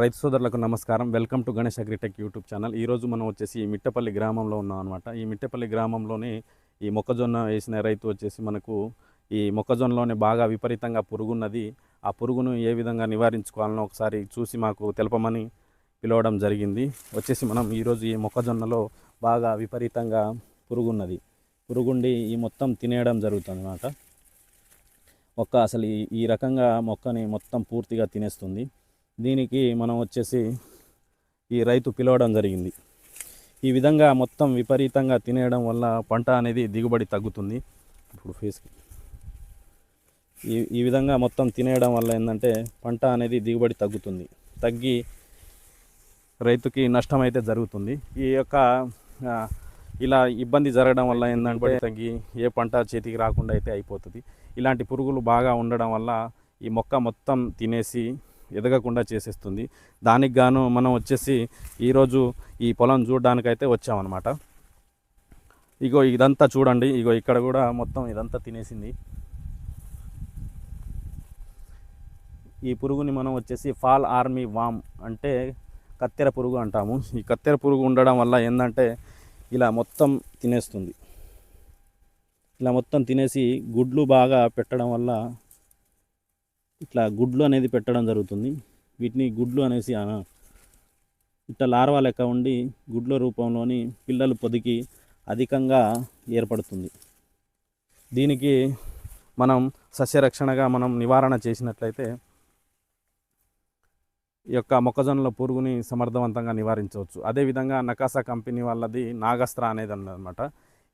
రైతు సోదరులకు నమస్కారం. Welcome to Ganesh Agritech YouTube channel. ఈరోజు మనం వచ్చేసి ఈ మిట్టపల్లి గ్రామంలో ఉన్నాం అనమాట ఈ మిట్టపల్లి గ్రామంలోనే ఈ మొక్కజొన్న వేసిన రైతు వచ్చేసి మనకు ఈ మొక్కజొన్నలోనే బాగా విపరీతంగా పురుగున్నది. ఆ పురుగును ఏ విధంగా నివారించుకోవాలనో ఒకసారి చూసి మాకు తెలపమని పిలవడం జరిగింది. వచ్చేసి మనం ఈరోజు ఈ మొక్కజొన్నలో బాగా విపరీతంగా పురుగున్నది. పురుగుండి ఈ మొత్తం తినేయడం జరుగుతుంది అన్నమాట మొక్క అసలు ఈ ఈ రకంగా మొక్కని మొత్తం పూర్తిగా తినేస్తుంది. దీనికి మనం వచ్చేసి ఈ రైతు పిలవడం జరిగింది. ఈ విధంగా మొత్తం విపరీతంగా తినేయడం వల్ల పంట అనేది దిగుబడి తగ్గుతుంది. ఇప్పుడు ఫేస్కి ఈ ఈ విధంగా మొత్తం తినేయడం వల్ల ఏంటంటే పంట అనేది దిగుబడి తగ్గుతుంది. తగ్గి రైతుకి నష్టం అయితే జరుగుతుంది. ఈ యొక్క ఇలా ఇబ్బంది జరగడం వల్ల ఏంటంటే తగ్గి ఏ పంట చేతికి రాకుండా అయితే అయిపోతుంది. ఇలాంటి పురుగులు బాగా ఉండడం వల్ల ఈ మొక్క మొత్తం తినేసి ఎదగకుండా చేసేస్తుంది. దానికి గాను మనం వచ్చేసి ఈరోజు ఈ పొలం చూడడానికైతే వచ్చామన్నమాట. ఇగో ఇదంతా చూడండి. ఇగో ఇక్కడ కూడా మొత్తం ఇదంతా తినేసింది. ఈ పురుగుని మనం వచ్చేసి ఫాల్ ఆర్మీ వామ్ అంటే కత్తెర పురుగు అంటాము. ఈ కత్తెర పురుగు ఉండడం వల్ల ఏంటంటే ఇలా మొత్తం తినేస్తుంది. ఇలా మొత్తం తినేసి గుడ్లు బాగా పెట్టడం వల్ల ఇట్లా గుడ్లు అనేది పెట్టడం జరుగుతుంది. వీటిని గుడ్లు అనేసి ఇట్లా లార్వా లెక్క ఉండి గుడ్ల రూపంలోని పిల్లలు పొదికి అధికంగా ఏర్పడుతుంది. దీనికి మనం సస్యరక్షణగా మనం నివారణ చేసినట్లయితే ఈ యొక్క మొక్కజొన్నల పురుగుని సమర్థవంతంగా నివారించవచ్చు. అదేవిధంగా నకాసా కంపెనీ వాళ్ళది నాగస్త్ర అనేది అన్నమాట.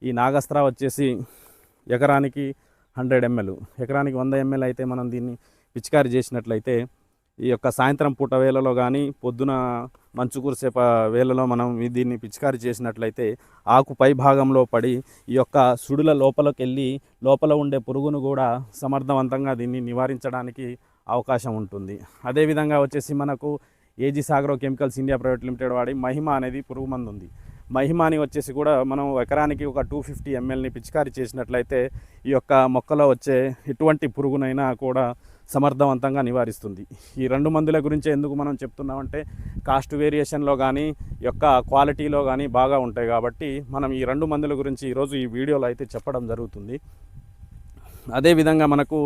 ఈ నాగస్త్ర వచ్చేసి ఎకరానికి హండ్రెడ్ ఎంఎల్ ఎకరానికి వంద ఎంఎల్ అయితే మనం దీన్ని పిచికారి చేసినట్లయితే ఈ యొక్క సాయంత్రం పూట వేళలో కానీ పొద్దున మంచు కురిసే వేళలో మనం దీన్ని పిచికారి చేసినట్లయితే ఆకు పై భాగంలో పడి ఈ యొక్క సుడుల లోపలికి వెళ్ళి లోపల ఉండే పురుగును కూడా సమర్థవంతంగా దీన్ని నివారించడానికి అవకాశం ఉంటుంది. అదేవిధంగా వచ్చేసి మనకు ఏజీ సాగరో కెమికల్స్ ఇండియా ప్రైవేట్ లిమిటెడ్ వాడి మహిమ అనేది పురుగు మందు ఉంది. మహిమాని వచ్చేసి కూడా మనం ఎకరానికి ఒక టూ ఫిఫ్టీ ఎంఎల్ని పిచికారి చేసినట్లయితే ఈ యొక్క మొక్కలో వచ్చే ఎటువంటి పురుగునైనా కూడా సమర్థవంతంగా నివారిస్తుంది. ఈ రెండు మందుల గురించి ఎందుకు మనం చెప్తున్నామంటే కాస్ట్ వేరియేషన్లో కానీ యొక్క క్వాలిటీలో కానీ బాగా ఉంటాయి కాబట్టి మనం ఈ రెండు మందుల గురించి ఈరోజు ఈ వీడియోలో అయితే చెప్పడం జరుగుతుంది. అదేవిధంగా మనకు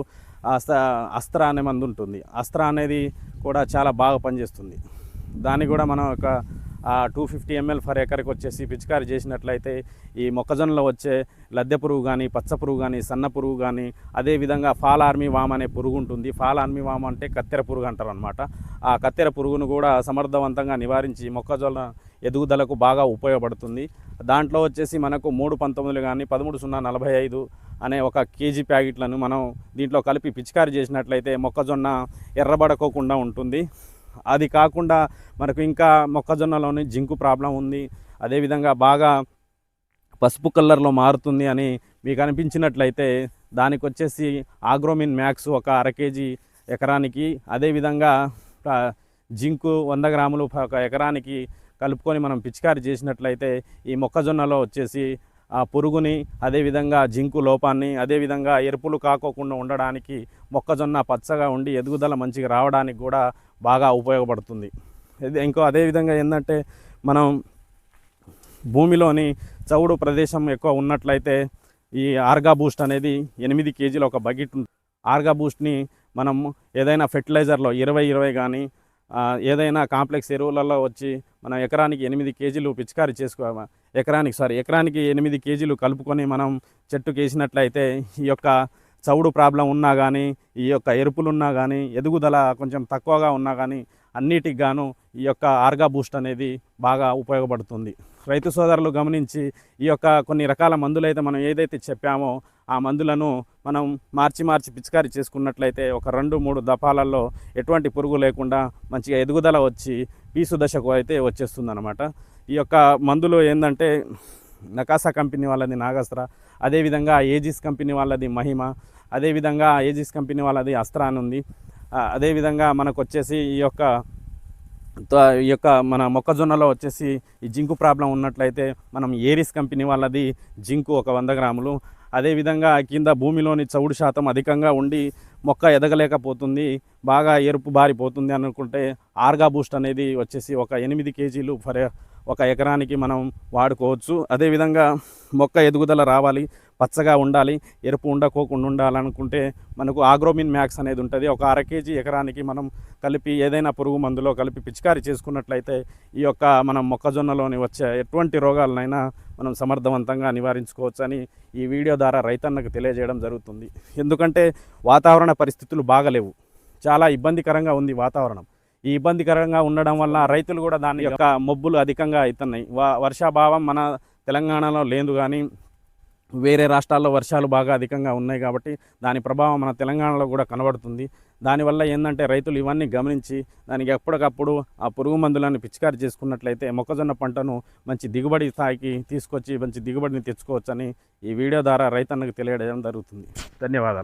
అస్త్ర అనే మందు ఉంటుంది. అస్త్ర అనేది కూడా చాలా బాగా పనిచేస్తుంది. దాన్ని కూడా మనం ఒక టూ ఫిఫ్టీ ఎంఎల్ ఫర్ ఎకర్కి వచ్చేసి పిచికారి చేసినట్లయితే ఈ మొక్కజొన్నలో వచ్చే లద్దె పురుగు కానీ పచ్చ పురుగు కానీ సన్న పురుగు కానీ అదేవిధంగా ఫాల్ ఆర్మీ వామ్ అనే పురుగు ఉంటుంది. ఫాల్ ఆర్మీ వామ్ అంటే కత్తెర పురుగు అంటారు అనమాట ఆ కత్తెర పురుగును కూడా సమర్థవంతంగా నివారించి మొక్కజొన్న ఎదుగుదలకు బాగా ఉపయోగపడుతుంది. దాంట్లో వచ్చేసి మనకు మూడు పంతొమ్మిది కానీ పదమూడు సున్నా నలభై ఐదు అనే ఒక కేజీ ప్యాకెట్లను మనం దీంట్లో కలిపి పిచికారి చేసినట్లయితే మొక్కజొన్న ఎర్రబడకోకుండా ఉంటుంది. అది కాకుండా మనకు ఇంకా మొక్కజొన్నలోని జింకు ప్రాబ్లం ఉంది. అదేవిధంగా బాగా పసుపు కలర్లో మారుతుంది అని మీకు అనిపించినట్లయితే దానికి వచ్చేసి ఆగ్రోమిన్ మ్యాక్స్ ఒక అర కేజీ ఎకరానికి అదేవిధంగా జింకు వంద గ్రాములు ఒక ఎకరానికి కలుపుకొని మనం పిచికారి చేసినట్లయితే ఈ మొక్కజొన్నలో వచ్చేసి ఆ పురుగుని అదేవిధంగా జింకు లోపాన్ని అదేవిధంగా ఎరుపులు కాకోకుండా ఉండడానికి మొక్కజొన్న పచ్చగా ఉండి ఎదుగుదల మంచిగా రావడానికి కూడా బాగా ఉపయోగపడుతుంది. ఇది ఇంకో అదేవిధంగా ఏంటంటే మనం భూమిలోని చౌడు ప్రదేశం ఎక్కువ ఉన్నట్లయితే ఈ ఆర్గా బూస్ట్ అనేది ఎనిమిది కేజీల ఒక బకెట్ ఆర్గా బూస్ట్ని మనం ఏదైనా ఫెర్టిలైజర్లో ఇరవై ఇరవై కానీ ఏదైనా కాంప్లెక్స్ ఎరువులలో వచ్చి మనం ఎకరానికి ఎనిమిది కేజీలు పిచికారి చేసుకో ఎకరానికి సారీ ఎకరానికి ఎనిమిది కేజీలు కలుపుకొని మనం చెట్టుకి వేసినట్లయితే ఈ యొక్క చౌడు ప్రాబ్లం ఉన్నా కానీ ఈ యొక్క ఎరుపులున్నా కానీ ఎదుగుదల కొంచెం తక్కువగా ఉన్నా కానీ అన్నిటికి గాను ఈ యొక్క ఆర్గా బూస్ట్ అనేది బాగా ఉపయోగపడుతుంది. రైతు సోదరులు గమనించి ఈ యొక్క కొన్ని రకాల మందులు అయితే మనం ఏదైతే చెప్పామో ఆ మందులను మనం మార్చి మార్చి పిచికారి చేసుకున్నట్లయితే ఒక రెండు మూడు దఫాలలో ఎటువంటి పురుగు లేకుండా మంచిగా ఎదుగుదల వచ్చి పీసు దశకు అయితే వచ్చేస్తుంది ఈ యొక్క మందులు ఏంటంటే నకాసా కంపెనీ వాళ్ళది నాగస్త్ర అదేవిధంగా ఏజిస్ కంపెనీ వాళ్ళది మహిమ అదేవిధంగా ఏజిస్ కంపెనీ వాళ్ళది అస్త్ర అని ఉంది. అదేవిధంగా మనకు వచ్చేసి ఈ యొక్క ఈ యొక్క మన మొక్కజొన్నలో వచ్చేసి ఈ జింకు ప్రాబ్లం ఉన్నట్లయితే మనం ఏరిస్ కంపెనీ వాళ్ళది? జింకు ఒక వంద గ్రాములు. అదేవిధంగా కింద భూమిలోని చౌడు శాతం అధికంగా ఉండి మొక్క ఎదగలేకపోతుంది బాగా ఎరుపు బారిపోతుంది అనుకుంటే ఆర్గా బూస్ట్ అనేది వచ్చేసి ఒక ఎనిమిది కేజీలు ఫర్ ఒక ఎకరానికి మనం వాడుకోవచ్చు. అదేవిధంగా మొక్క ఎదుగుదల రావాలి. పచ్చగా ఉండాలి ఎరుపు ఉండకోకుండా ఉండాలనుకుంటే మనకు ఆగ్రోమిన్ మ్యాక్స్ అనేది ఉంటుంది. ఒక అర కేజీ ఎకరానికి మనం కలిపి ఏదైనా పురుగు మందులో కలిపి పిచికారీ చేసుకున్నట్లయితే ఈ యొక్క మనం మొక్కజొన్నలోని వచ్చే ఎటువంటి రోగాలనైనా మనం సమర్థవంతంగా నివారించుకోవచ్చని ఈ వీడియో ద్వారా రైతన్నకు తెలియజేయడం జరుగుతుంది. ఎందుకంటే వాతావరణ పరిస్థితులు బాగలేవు. చాలా ఇబ్బందికరంగా ఉంది వాతావరణం. ఈ ఇబ్బందికరంగా ఉండడం వల్ల రైతులు కూడా దాని యొక్క మొబ్బులు అధికంగా అవుతున్నాయి వర్షాభావం మన తెలంగాణలో లేదు కానీ వేరే రాష్ట్రాల్లో వర్షాలు బాగా అధికంగా ఉన్నాయి కాబట్టి దాని ప్రభావం మన తెలంగాణలో కూడా కనబడుతుంది. దానివల్ల ఏంటంటే రైతులు ఇవన్నీ గమనించి దానికి ఎప్పటికప్పుడు ఆ పురుగు మందులను పిచికారి చేసుకున్నట్లయితే మొక్కజొన్న పంటను మంచి దిగుబడి స్థాయికి తీసుకొచ్చి మంచి దిగుబడిని తెచ్చుకోవచ్చని ఈ వీడియో ద్వారా రైతన్నకు తెలియడం జరుగుతుంది. ధన్యవాదాలు.